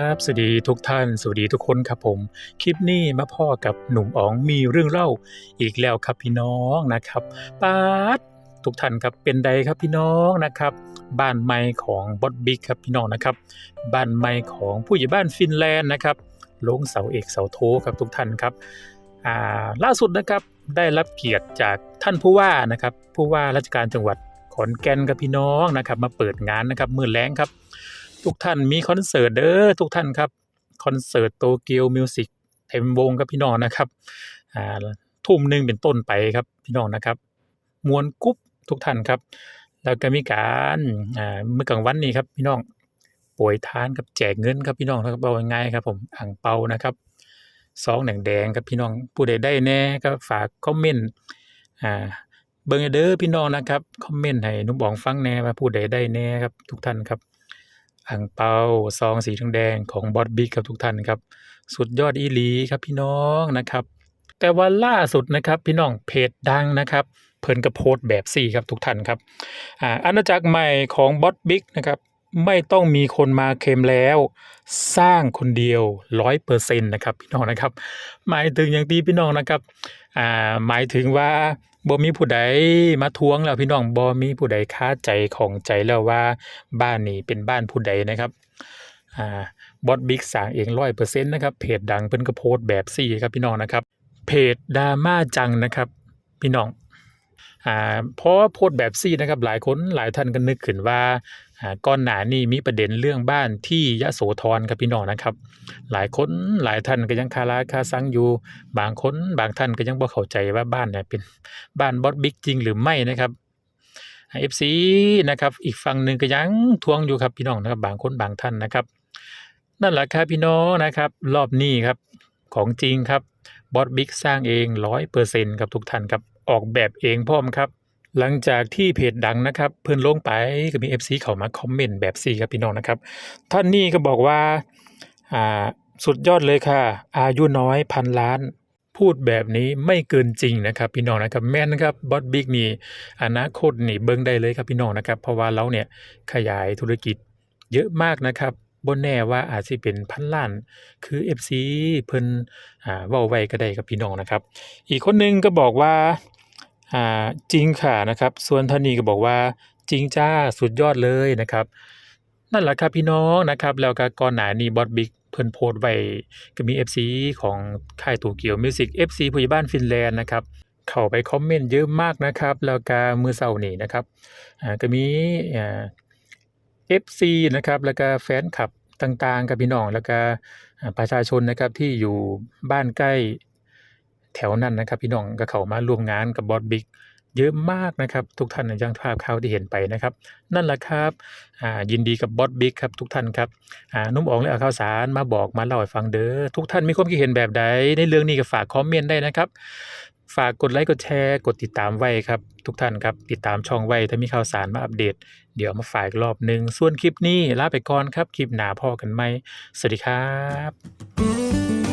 ครับสวัสดีทุกท่าน สวัสดีทุกคนครับผม คลิปนี้มาพ่อกับหนุ่มอ๋องมีเรื่องเล่าอีกแล้วครับพี่น้องนะครับปาดทุกท่านครับเป็นใดครับพี่น้องนะครับ บ้านใหม่ของบอสบิ๊กครับพี่น้องนะครับ บ้านใหม่ของผู้ใหญ่บ้านฟินแลนด์นะครับลงเสาเอกเสาโทครับทุกท่านครับอ่าล่าสุดนะครับได้รับเกียรติจากท่านผู้ว่านะครับผู้ว่าราชการจังหวัดขอนแก่นครับพี่น้องนะครับ มาเปิดงานนะครับมือแรงครับ ทุกท่านมีคอนเสิร์ตเด้อทุกท่านครับคอนเสิร์ตโตเกียวมิวสิกเต็มวงครับพี่น้องนะครับอ่าทุ่มหนึ่งเป็นต้นไปครับพี่น้องนะครับมวนกรุ๊ปทุกท่านครับ แล้วก็มีการอ่าเมื่อกลางวันนี้ครับพี่น้องโปรยทานกับแจกเงินครับพี่น้องนะครับเอาง่ายครับผมอ่างเปานะครับซองแดงๆครับพี่น้องผู้ใดได้แน่ก็ฝากคอมเมนต์อ่าเบิ่งให้เด้อพี่น้องนะครับคอมเมนต์ให้นุ่มบองฟังแน่ว่าผู้ใดได้แน่ครับทุกท่านครับ อ่างเปาซองสีแดงของบอสบิ๊กครับทุกท่านครับ สุดยอดอีหลีครับพี่น้องนะครับ แต่ว่าล่าสุดนะครับพี่น้องเพจดังนะครับเพิ่นกระโพสต์แบบสี่ครับทุกท่านครับอ่าอาณาจักรใหม่ของบอสบิ๊กนะครับ ไม่ต้องมีคนมาเคลมแล้ว สร้างคนเดียวร้อยเปอร์เซ็นต์นะครับพี่น้องนะครับ หมายถึงอย่างที่พี่น้องนะครับอ่าหมายถึงว่าบ่มีผู้ใดมาทวงแล้วพี่น้องบ่มีผู้ใดค้าใจของใจแล้วว่าบ้านนี้เป็นบ้านผู้ใดนะครับอ่าบอสบิ๊กสางเองร้อยเปอร์เซ็นต์นะครับเพจดังเพิ่นก็โพสต์แบบสี่ครับพี่น้องนะครับเพจดราม่าจังนะครับ พี่น้อง อ่าเพราะโพสแบบซี่นะครับหลายคนหลายท่านก็นึกขึ้นว่าก่อนหนานี้มีประเด็นเรื่องบ้านที่ยะโสธรครับพี่น้องนะครับ หลายคนหลายท่านก็ยังคาราคาซังอยู่ บางคนบางท่านก็ยังบ่เข้าใจว่าบ้านเนี่ยเป็นบ้านบอสบิ๊กจริงหรือไม่นะครับเอฟซีนะครับอีกฝั่งหนึ่งก็ยังทวงอยู่ครับพี่น้องนะครับ บางคนบางท่านนะครับ นั่นแหละครับพี่น้องนะครับ รอบนี้ครับของจริงครับบอสบิ๊กสร้างเองร้อยเปอร์เซ็นต์ครับทุกท่านครับ ออกแบบเองพร้อมครับ หลังจากที่เพจดังนะครับ เพิ่นลงไปก็มี FC เข้ามาคอมเมนต์แบบซีครับพี่น้องนะครับ ท่านนี้ก็บอกว่าอ่าสุดยอดเลยค่ะ อายุน้อยพันล้านพูดแบบนี้ไม่เกินจริงนะครับ พี่น้องนะครับแม่นครับบอสบิ๊กนี่อนาคตนี่เบิ่งได้เลยครับพี่น้องนะครับ เพราะว่าเราเนี่ยขยายธุรกิจเยอะมากนะครับบนแน่ว่าอาจสิเป็นพันล้าน คือ FC เพิ่นอ่าว้าไว้ก็ได้ครับพี่น้องนะครับ อีกคนหนึงก็บอกว่า อ่าจริงค่ะนะครับ ส่วนท่านีก็บอกว่าจริงจ้าสุดยอดเลยนะครับ นั่นแหละครับพี่น้องนะครับ แล้วก็ก่อนหน้านี้บอสบิ๊กเพิ่นโพสต์ไว้ก็มี FC ของค่ายโตเกียวมิวสิก FC ผู้ใหญ่บ้านฟินแลนด์นะครับเข้าไปคอมเมนต์เยอะมากนะครับ แล้วก็มือเช้านี้นะครับอ่าก็มีอ่า FC นะครับแล้วก็แฟนคลับต่างๆครับพี่น้องแล้วก็ประชาชนนะครับที่อยู่บ้านใกล้ แถวนั้นนะครับ พี่น้องก็เข้ามาร่วมงานกับบอสบิ๊กเยอะมากนะครับ ทุกท่านอย่างภาพข่าวที่เห็นไปนะครับ นั่นแหละครับยินดีกับบอสบิ๊กครับทุกท่านครับนุ่มอ๋องเลยเอาข่าวสารมาบอกมาเล่าให้ฟังเด้อทุกท่านมีความคิดเห็นแบบใดในเรื่องนี้ก็ฝากคอมเมนต์ได้นะครับ ฝากกดไลค์กดแชร์กดติดตามไว้ครับ ทุกท่านครับติดตามช่องไว้ถ้ามีข่าวสารมาอัปเดต เดี๋ยวมาฝากรอบหนึ่งส่วนคลิปนี้ลาไปก่อนครับคลิปหน้าพ่อกันไหมสวัสดีครับ